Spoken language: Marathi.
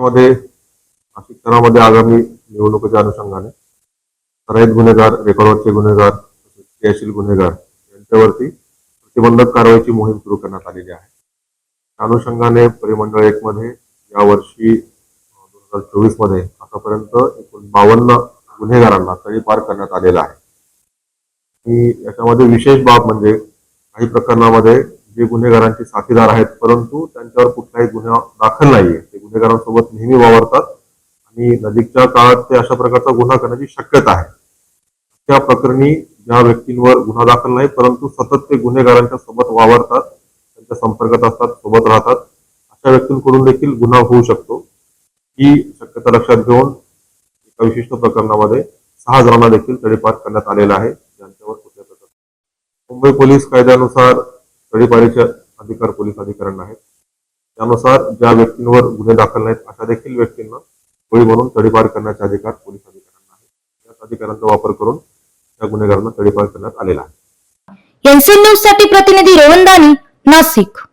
मध्ये नाशिक शहरामध्ये आगामी निवडणुकीच्या अनुषंगाने सराईत गुन्हेगार रेकॉर्डवरचे गुन्हेगार तसेच क्रियाशील गुन्हेगार यांच्यावरती प्रतिबंधक कारवाईची मोहीम सुरू करण्यात आलेली आहे. त्या अनुषंगाने परिमंडळ एक मध्ये यावर्षी दोन हजार चोवीसमध्ये आतापर्यंत एकूण बावन्न गुन्हेगारांना तळी पार करण्यात आलेला आहे. आणि याच्यामध्ये विशेष बाब म्हणजे काही प्रकरणामध्ये जे गुन्हेगारांचे साथीदार आहेत परंतु त्यांच्यावर कुठलाही गुन्हा दाखल नाहीये. गुन्हेगारांसोबत नेहमी वावरतात. आणि नजीकच्या काळात ते अशा प्रकारचा गुन्हा करण्याची शक्यता आहे. त्या प्रकरणी ज्या व्यक्तींवर गुन्हा दाखल नाही परंतु सतत ते गुन्हेगारांच्या सोबत वावरतात त्यांच्या संपर्कात असतात सोबत राहतात अशा व्यक्तींकडून देखील गुन्हा होऊ शकतो. ही शक्यता लक्षात घेऊन एका विशिष्ट प्रकरणामध्ये सहा जणांना देखील तडीपार करण्यात आलेला आहे. ज्यांच्यावर कुठल्या प्रकारचा मुंबई पोलीस कायद्यानुसार तडीपारीचे अधिकार पोलीस अधिकाऱ्यांना आहेत. त्यानुसार ज्या व्यक्तींवर गुन्हे दाखल नाहीत अशा देखील व्यक्तींना बळी म्हणून तडीपार करण्याचे अधिकार पोलीस अधिकाऱ्यांना आहे याच अधिकारांचा वापर करून त्या गुन्हेगारांना तडीपार करण्यात आलेला आहे. एनसीएन न्यूजसाठी प्रतिनिधी रोहन दानी नाशिक.